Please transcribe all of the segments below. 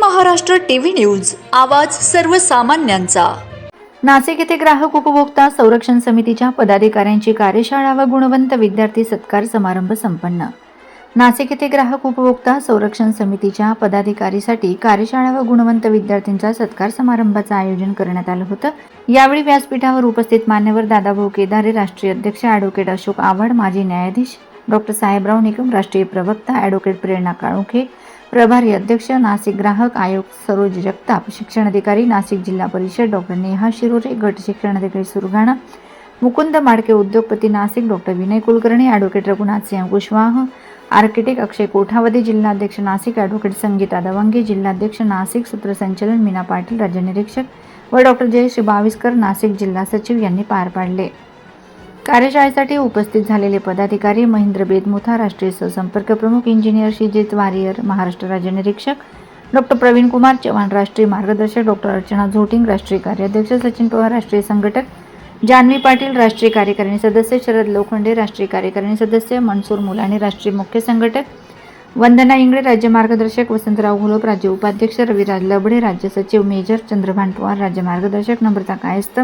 Maharashtra TV news. आवाज सर्वसामान्यांचा. नाशिक येथे ग्राहक उपभोक्ता संरक्षण समितीच्या पदाधिकाऱ्यांची कार्यशाळा व गुणवंत विद्यार्थी सत्कार समारंभ संपन्न. नाशिक येथे ग्राहक उपभोक्ता संरक्षण समितीच्या पदाधिकारीसाठी कार्यशाळा व गुणवंत विद्यार्थ्यांचा सत्कार समारंभाचं आयोजन करण्यात आलं होतं. यावेळी व्यासपीठावर उपस्थित मान्यवर दादाभाऊ केदारे राष्ट्रीय अध्यक्ष ॲडव्होकेट अशोक आव्हाड माजी न्यायाधीश डॉक्टर साहेबराव निकम राष्ट्रीय प्रवक्ता ॲडव्होकेट प्रेरणा काळुखे प्रभारी अध्यक्ष नाशिक ग्राहक आयोग सरोज जगताप शिक्षणाधिकारी नाशिक जिल्हा परिषद डॉक्टर नेहा शिरोरे गट शिक्षणाधिकारी सुरगाणा मुकुंद माडके उद्योगपती Nashik doctor Vinay Kulkarni advocate Raghunath Singh Kushwah architect Akshay Kothavade जिल्हाध्यक्ष नाशिक ॲडव्होकेट संगीता दवंगे जिल्हाध्यक्ष नाशिक सूत्रसंचालन मीना पाटील राज्य निरीक्षक व डॉक्टर जयश्री बाविस्कर नाशिक जिल्हा सचिव यांनी पार पाडले. कार्यशाळेसाठी उपस्थित झालेले पदाधिकारी महेंद्र बेदमुथा राष्ट्रीय सहसंपर्क प्रमुख इंजिनियर शिजित वारियर महाराष्ट्र राज्य निरीक्षक डॉक्टर प्रवीण कुमार चव्हाण राष्ट्रीय मार्गदर्शक डॉक्टर अर्चना झोटिंग राष्ट्रीय कार्याध्यक्ष सचिन पवार राष्ट्रीय संघटक जान्हवी पाटील राष्ट्रीय कार्यकारिणी सदस्य शरद लोखंडे राष्ट्रीय कार्यकारिणी सदस्य मनसूर मुलानी राष्ट्रीय मुख्य संघटक वंदना इंगळे राज्य मार्गदर्शक वसंतराव घोलप राज्य उपाध्यक्ष रविराज लबडे राज्य सचिव मेजर चंद्रभान पवार राज्य मार्गदर्शक नम्रता कायस्थ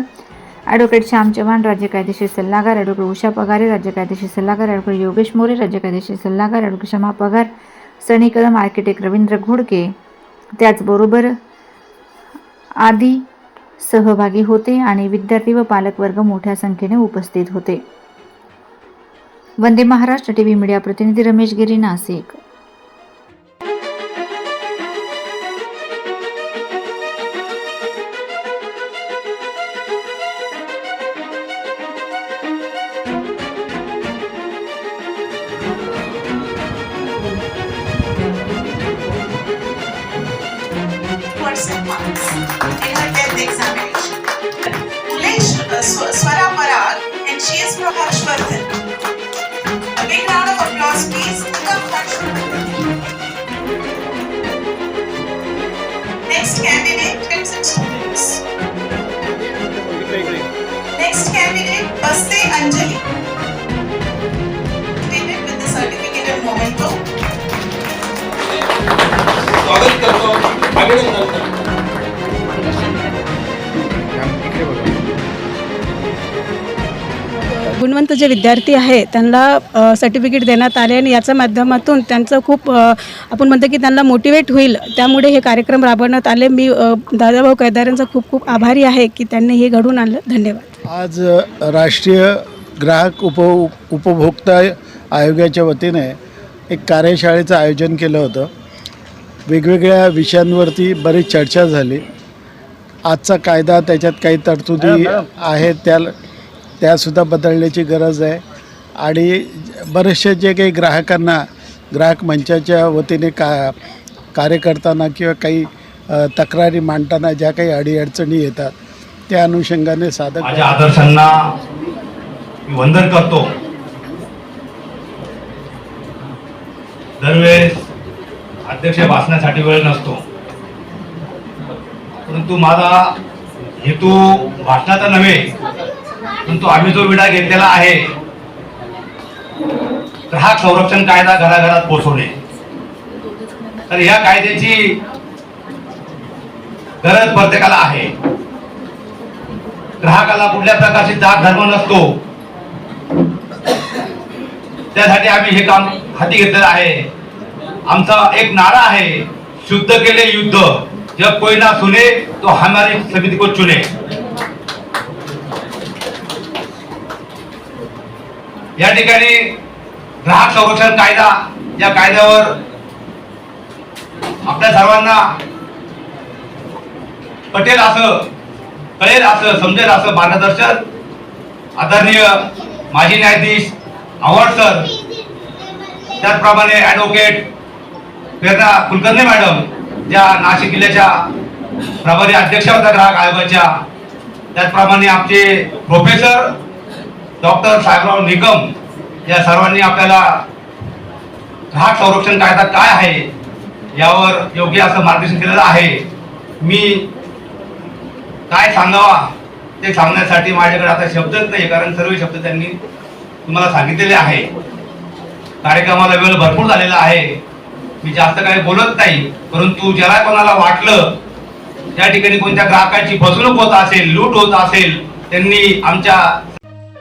ॲडव्होकेट श्याम चव्हाण राज्य कायदेशीर सल्लागार ॲडव्होकेट उषा पगारे राज्य कायदेशीर सल्लागार ॲडव्होकेट योगेश मोरे राज्य कायदेशीर सल्लागार ॲडव्होकेट क्षमा पगार सनी कदम आर्किटेक्ट रवींद्र घोडके त्याचबरोबर आदी सहभागी होते आणि विद्यार्थी व पालकवर्ग मोठ्या संख्येने उपस्थित होते. Vande Maharashtra T V media प्रतिनिधी रमेश गिरी Nashik. Percent marks in her 10th examination. Uh, Swara Parag and she is from Harshvardhan. A big round of applause please. Harshvardhan. Next candidate, parents students. Next candidate, Baste Anjali. With the certificate and memento. स्वागत करतो अभिनंदन गुणवंत जे विद्यार्थी आहे त्यांना certificate देण्यात आले आणि याच्या माध्यमातून त्यांचं खूप आपण म्हणतो की त्यांना मोटिवेट होईल. त्यामुळे हे कार्यक्रम राबवण्यात आले. मी दादाभाऊ कैदारांचा खूप खूप आभारी आहे की त्यांनी हे घडवून आणलं. धन्यवाद. आज राष्ट्रीय ग्राहक उप उपभोक्ता आयोगाच्या वतीने एक कार्यशाळेचं आयोजन केलं होतं. वेगवेगळ्या विषयांवरती बरीच चर्चा झाली. आजचा कायदा त्याच्यात काही तरतुदी आहेत त्या त्यासुद्धा बदलण्याची गरज आहे. आणि बरेचसे जे काही ग्राहकांना ग्राहक मंचाच्या वतीने का कार्य करताना किंवा काही तक्रारी मांडताना ज्या काही अडीअडचणी येतात त्या अनुषंगाने साधक माझ्या आदर्शांना वंदन करतो. दरवेळेस अध्यक्ष वाचण्यासाठी वेळ नसतो. परंतु माझा हेतू भाषणाचा नव्हे परंतु आम्ही जो विडा घेतलेला आहे ग्राहक संरक्षण कायदा घराघरात पोहोचवणे तर या कायद्याची गरज प्रत्येकाला आहे. ग्राहकाला कुठल्या प्रकारची जात धर्म नसतो. त्यासाठी आम्ही हे काम हाती घेतलेलं आहे. आमचा एक नारा आहे शुद्ध केले युद्ध. जब कोई ना सुने तो हमारी समिती को चुने. या ठिकाणी ग्राहक संरक्षण कायदा या कायद्यावर आपल्या सर्वांना पटेल असं कळेल असं समजेल असं मार्गदर्शन आदरणीय माजी न्यायाधीश आव्हाड सर त्याचप्रमाणे ॲडव्होकेट प्रेरणा कुलकर्णी मॅडम ज्या नाशिक जिल्ह्याच्या प्रभारी अध्यक्ष होत्या ग्राहक आयोगाच्या त्याचप्रमाणे आमचे प्रोफेसर डॉक्टर साहेबराव निकम या सर्वांनी आपल्याला ग्राहक संरक्षण कायदा काय आहे यावर योग्य असं मार्गदर्शन केलेलं आहे. मी काय सांगावा ते सांगण्यासाठी माझ्याकडे आता शब्दच नाही कारण सर्व शब्द त्यांनी तुम्हाला सांगितलेले आहे. कार्यक्रमाला वेळ भरपूर झालेला आहे. मी जास्त काही बोलत नाही परंतु ज्याला कोणाला वाटलं त्या ठिकाणी कोणत्या ग्राहकाची फसवणूक होत असेल लूट होत असेल त्यांनी आमच्या